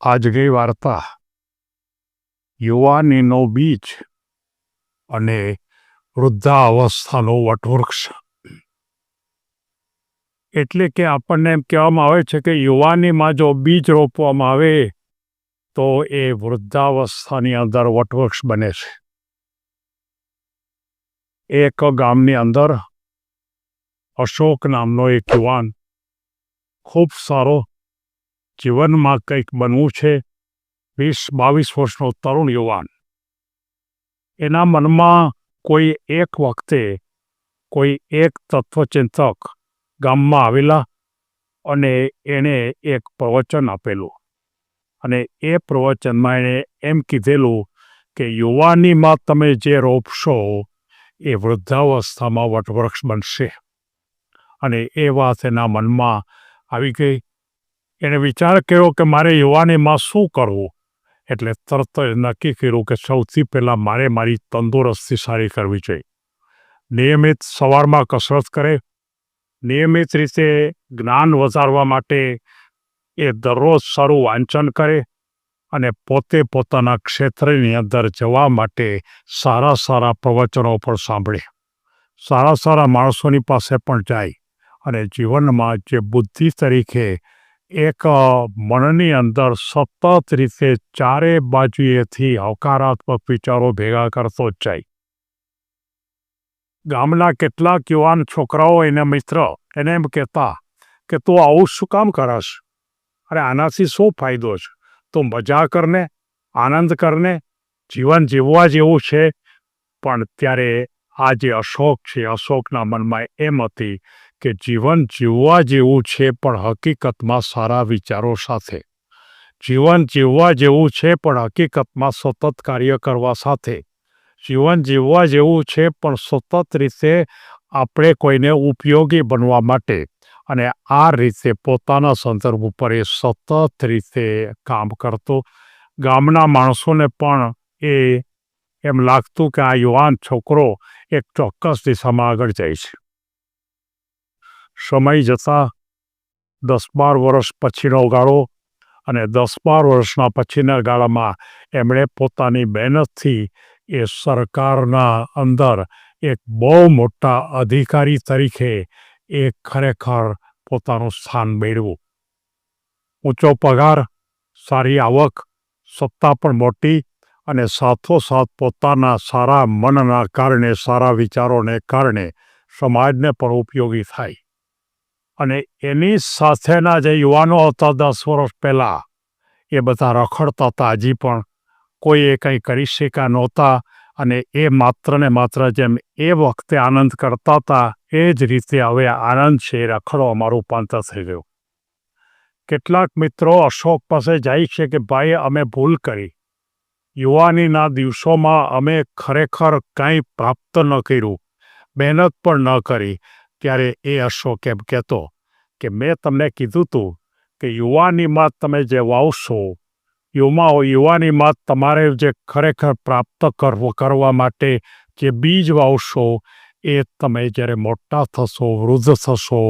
આજની વાર્તા યુવાનીનો બીજ અને વૃદ્ધાવસ્થાનો વટવૃક્ષ. એટલે કે આપણને એમ કહેવામાં આવે છે કે યુવાનીમાં જો બીજ રોપવામાં આવે, તો એ વૃદ્ધાવસ્થાની અંદર વટવૃક્ષ બને છે. એક ગામની અંદર અશોક નામનો એક યુવાન ખૂબ સારો જીવનમાં કંઈક બનવું છે, વીસ, બાવીસ વર્ષનો તરુણ યુવાન. એના મનમાં કોઈ એક વખતે કોઈ એક તત્વચિંતક ગામમાં આવેલા અને એણે એક પ્રવચન આપેલું. અને એ પ્રવચનમાં એણે એમ કીધેલું કે યુવાનીમાં તમે જે રોપશો એ વૃદ્ધાવસ્થામાં વટવૃક્ષ બનશે. અને એ વાત એના મનમાં આવી ગઈ. એણે વિચાર કર્યો કે મારે યુવાનીમાં શું કરવું? એટલે તરત જ નક્કી કર્યું કે સૌથી પહેલાં મારે મારી તંદુરસ્તી સારી કરવી જોઈએ. નિયમિત સવારમાં કસરત કરે. નિયમિત રીતે જ્ઞાન વધારવા માટે એ દરરોજ સારું વાંચન કરે અને પોતે પોતાના ક્ષેત્રની અંદર જવા માટે સારા સારા પ્રવચનો પણ સાંભળે. સારા સારા માણસોની પાસે પણ જાય અને જીવનમાં જે બુદ્ધિ તરીકે એક મનની અંદર સતત રીતે ચારે બાજુએથી હકારાત્મક વિચારો ભેગા કરતો જ જાય. ગામના કેટલાક યુવાન છોકરાઓ એને મિત્ર, એને એમ કહેતા કે, તું આવું શું કામ કરશ? અરે, આનાથી શું ફાયદો છે? તું મજા કરને, આનંદ કરને, જીવન જીવવા જેવું છે. પણ ત્યારે આ જે અશોક છે, અશોકના મનમાં એમ હતી કે જીવન જીવવા જેવું છે પણ હકીકતમાં સારા વિચારો સાથે. જીવન જીવવા જેવું છે પણ હકીકતમાં સતત કાર્ય કરવા સાથે. જીવન જીવવા જેવું છે પણ સતત રીતે આપણે કોઈને ઉપયોગી બનવા માટે અને આ રીતે પોતાના સંદર્ભ ઉપર એ સતત રીતે કામ કરતો. ગામના માણસોને પણ એ એમ લાગતું કે આ યુવાન છોકરો એક ચોક્કસ દિશામાં આગળ જાય છે. સમય જતાં દસ બાર વર્ષ પછીનો ગાળો અને દસ બાર વર્ષના પછીના ગાળામાં એમણે પોતાની મહેનતથી એ સરકારના અંદર એક બહુ મોટા અધિકારી તરીકે એ ખરેખર પોતાનું સ્થાન મેળવ્યું. ઊંચો પગાર, સારી આવક, સત્તા પણ મોટી અને સાથોસાથ પોતાના સારા મનના કારણે, સારા વિચારોને કારણે સમાજને પણ ઉપયોગી થાય. અને એની સાથેના જે યુવાનો હતા દસ વર્ષ પહેલાં, એ બધા રખડતા હતા. હજી પણ કોઈ એ કંઈ કરી શક્યા નહોતા અને એ માત્ર ને માત્ર જેમ એ વખતે આનંદ કરતા હતા, એ જ રીતે હવે આનંદ છે, એ રખડવામાં રૂપાંતર થઈ ગયું. કેટલાક મિત્રો અશોક પાસે જાય છે કે, ભાઈ, અમે ભૂલ કરી. યુવાનીના દિવસોમાં અમે ખરેખર કંઈ પ્રાપ્ત ન કર્યું. મહેનત પણ ન કરી. ત્યારે એ અશોક એમ કહેતો કે મેં તમને કીધું હતું કે યુવાનીમાં તમે જે વાવશો યુવા યુવાનીમાં તમારે જે ખરેખર પ્રાપ્ત કરવો, કરવા માટે જે બીજ વાવશો, એ તમે જ્યારે મોટા થશો, વૃદ્ધ થશો,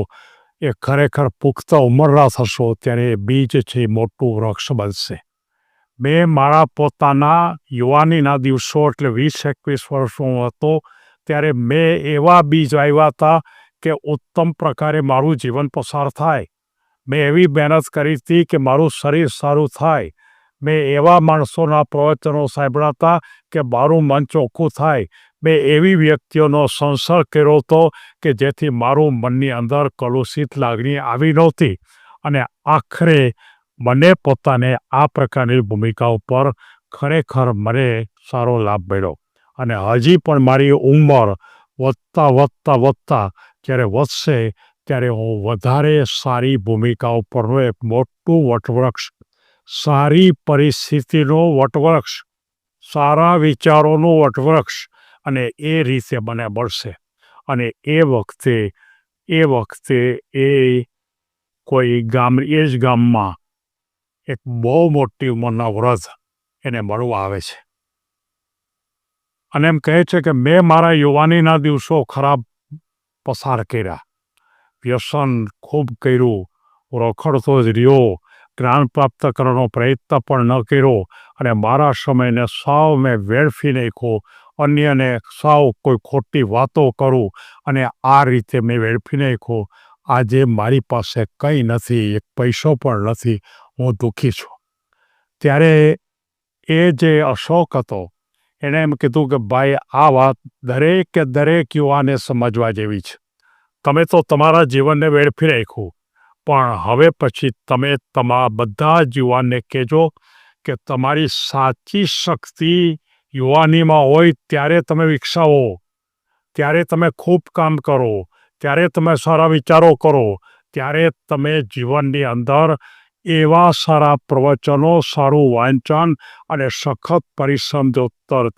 એ ખરેખર પુખ્ત ઉંમરના થશો, ત્યારે એ બીજ છે મોટું વૃક્ષ બનશે. મેં મારા પોતાના યુવાનીના દિવસો એટલે વીસ, એકવીસ વર્ષનો હતો, ત્યારે મેં એવા બીજ વાવ્યા હતા કે ઉત્તમ પ્રકારે મારું જીવન પસાર થાય. મેં એવી મહેનત કરી હતી કે મારું શરીર સારું થાય. મેં એવા માણસોના પ્રવચનો સાંભળાતા કે મારું મન ચોખ્ખું થાય. મેં એવી વ્યક્તિઓનો સંસર્ગ કર્યો હતો કે જેથી મારું મનની અંદર કલુષિત લાગણી આવી નહોતી અને આખરે મને પોતાને આ પ્રકારની ભૂમિકા ઉપર ખરેખર મને સારો લાભ મળ્યો. અને હજી પણ મારી ઉંમર વધતા વધતા વધતા જ્યારે વધશે, ત્યારે હું વધારે સારી ભૂમિકા ઉપરનું એક મોટું વટવૃક્ષ, સારી પરિસ્થિતિનો વટવૃક્ષ, સારા વિચારોનું વટવૃક્ષ અને એ રીતે મને મળશે. અને એ વખતે એ વખતે એ કોઈ ગામ, એ જ ગામમાં એક બહુ મોટી ઉંમરના વ્રત એને મળવા આવે છે. અને એમ કહે છે કે મેં મારા યુવાનીના દિવસો ખરાબ પસાર કર્યા વ્યસન ખૂબ કર્યું રખડતો જ રહ્યો જ્ઞાન પ્રાપ્ત કરવાનો પ્રયત્ન પણ ન કર્યો અને મારા સમયને સાવ મેં વેડફી નાખ્યો અન્યને સાવ કોઈ ખોટી વાતો કરું અને આ રીતે મેં વેડફી નાખ્યો આજે મારી પાસે કંઈ નથી એક પૈસો પણ નથી હું દુઃખી છું ત્યારે એ જે અશોક હતો એણે એમ કીધું કે, ભાઈ, આ વાત દરેકે દરેક યુવાને સમજવા જેવી છે. તમે તો તમારા જીવનને વેડફી રાખ્યું. પણ હવે પછી તમે તમારા બધા જ યુવાનને કહેજો કે તમારી સાચી શક્તિ યુવાનીમાં હોય ત્યારે તમે વિકસાવો. ત્યારે તમે ખૂબ કામ કરો. ત્યારે તમે સારા વિચારો કરો. ત્યારે તમે જીવનની અંદર એવા સારા પ્રવચનો, સારું વાંચન અને સખત પરિશ્રમ જો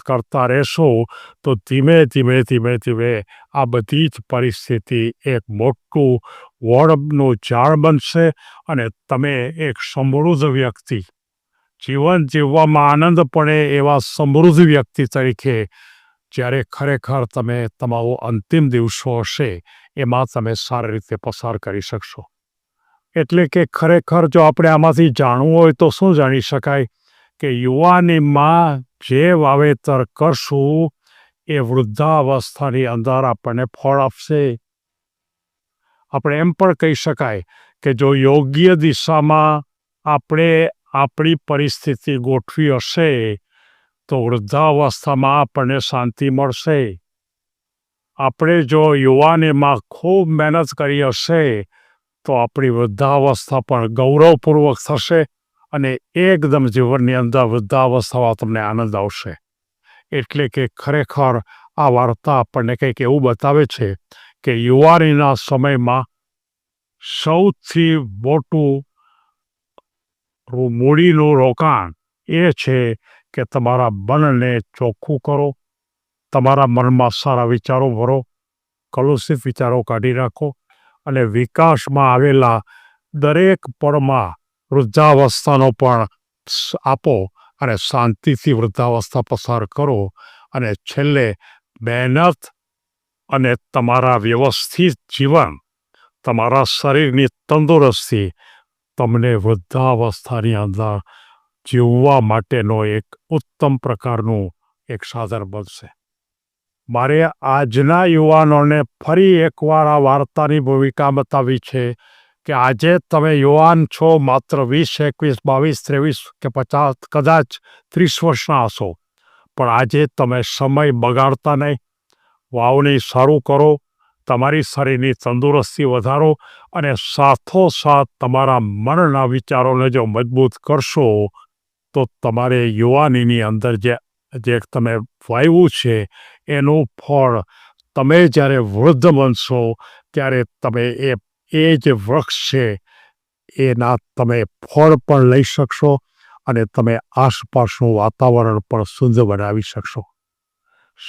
કરતા રહેશો, તો ધીમે ધીમે ધીમે ધીમે આ બધી જ પરિસ્થિતિ એક મોટું વડનું ઝાડ બનશે અને તમે એક સમૃદ્ધ વ્યક્તિ. જીવન જીવવામાં આનંદ પડે એવા સમૃદ્ધ વ્યક્તિ તરીકે જ્યારે ખરેખર તમે તમારો અંતિમ દિવસો હશે, એમાં તમે સારી રીતે પસાર કરી શકશો. એટલે કે ખરેખર જો આપણે આમાંથી જાણવું હોય તો શું જાણી શકાય કે યુવાનીમાં જે વાવેતર કરશું એ વૃદ્ધાવસ્થાની અંદર આપણને ફળ આપશે? આપણે એમ પણ કહી શકાય કે જો યોગ્ય દિશામાં આપણે આપણી પરિસ્થિતિ ગોઠવી હશે તો વૃદ્ધાવસ્થામાં આપણને શાંતિ મળશે. આપણે જો યુવાનીમાં ખૂબ મહેનત કરી હશે તો આપણી વૃદ્ધાવસ્થા પણ ગૌરવપૂર્વક થશે અને એકદમ જીવનની અંદર વૃદ્ધાવસ્થામાં તમને આનંદ આવશે. એટલે કે ખરેખર આ વાર્તા આપણને કંઈક એવું બતાવે છે કે યુવાનીના સમયમાં સૌથી મોટું મૂડીનું રોકાણ એ છે કે તમારા મનને ચોખ્ખું કરો, તમારા મનમાં સારા વિચારો ભરો, કલુષિત વિચારો કાઢી રાખો અને વિકાસમાં આવેલા દરેક પળમાં વૃદ્ધાવસ્થાનો પણ આપો અને શાંતિથી વૃદ્ધાવસ્થા પસાર કરો અને છેલ્લે મહેનત અને તમારા વ્યવસ્થિત જીવન, તમારા શરીરની તંદુરસ્તી તમને વૃદ્ધાવસ્થાની અંદર જીવવા માટેનો એક ઉત્તમ પ્રકારનું એક સાધન બનશે. મારે આજના યુવાનોને ફરી એકવાર આ વાર્તાની ભૂમિકા બતાવી છે કે આજે તમે યુવાન છો, માત્ર વીસ, એકવીસ, બાવીસ, ત્રેવીસ કે પચાસ, કદાચ ત્રીસ વર્ષના હશો. પણ આજે તમે સમય બગાડતા નહીં. વાવણી સારું કરો, તમારી શરીરની તંદુરસ્તી વધારો અને સાથોસાથ તમારા મનના વિચારોને જો મજબૂત કરશો, તો તમારે યુવાનીની અંદર જે જે તમે વાવ્યું છે, એનું ફળ તમે જ્યારે વૃદ્ધ બનશો, ત્યારે તમે એ એ જે વૃક્ષ છે, એના તમે ફળ પણ લઈ શકશો અને તમે આસપાસનું વાતાવરણ પણ સુંદર બનાવી શકશો.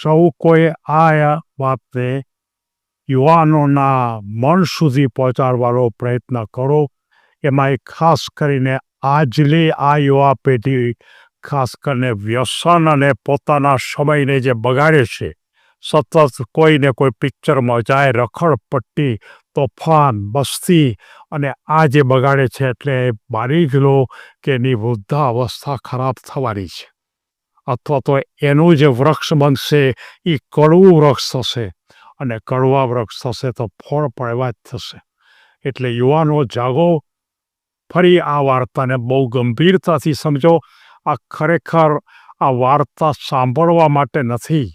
સૌ કોઈ આ વાતને યુવાનોના મન સુધી પહોંચાડવાનો પ્રયત્ન કરો. એમાં ખાસ કરીને આજની આ યુવા પેઢી ખાસ કરીને વ્યસન અને પોતાના સમયને જે બગાડે છે, સતત કોઈને કોઈ પિક્ચરમાં જાય રખડપટ્ટી, તોફાન, બસ્તી અને આ જે બગાડે છે એટલે માની જ લો કે એની વૃદ્ધાવસ્થા ખરાબ થવાની છે. અથવા તો એનું જે વૃક્ષ બનશે એ કડવું વૃક્ષ થશે અને કડવા વૃક્ષ થશે તો ફળ પણ એવા જ થશે. એટલે યુવાનો જાગો, ફરી આ વાર્તાને બહુ ગંભીરતાથી સમજો આ ખરેખર આ વાર્તા સાંભળવા માટે નથી,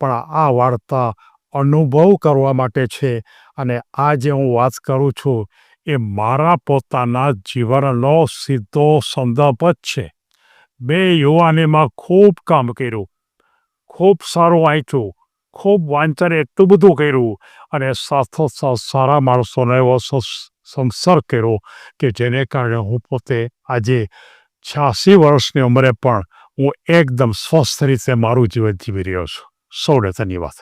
પણ આ વાર્તા અનુભવ કરવા માટે છે અને આ જે હું વાત કરું છું, એ મારા પોતાના જીવનનો સીધો સંદર્ભ જ છે. મેં યુવાનીમાં ખૂબ કામ કર્યું, ખૂબ સારું વાંચ્યું, ખૂબ વાંચન એટલું બધું કર્યું અને સાથોસાથ સારા માણસોનો એવો સંસર્ગ કર્યો કે જેને કારણે હું પોતે આજે છ્યાસી વર્ષની ઉંમરે પણ હું એકદમ સ્વસ્થ રીતે મારું જીવન જીવી રહ્યો છું. સૌને ધન્યવાદ.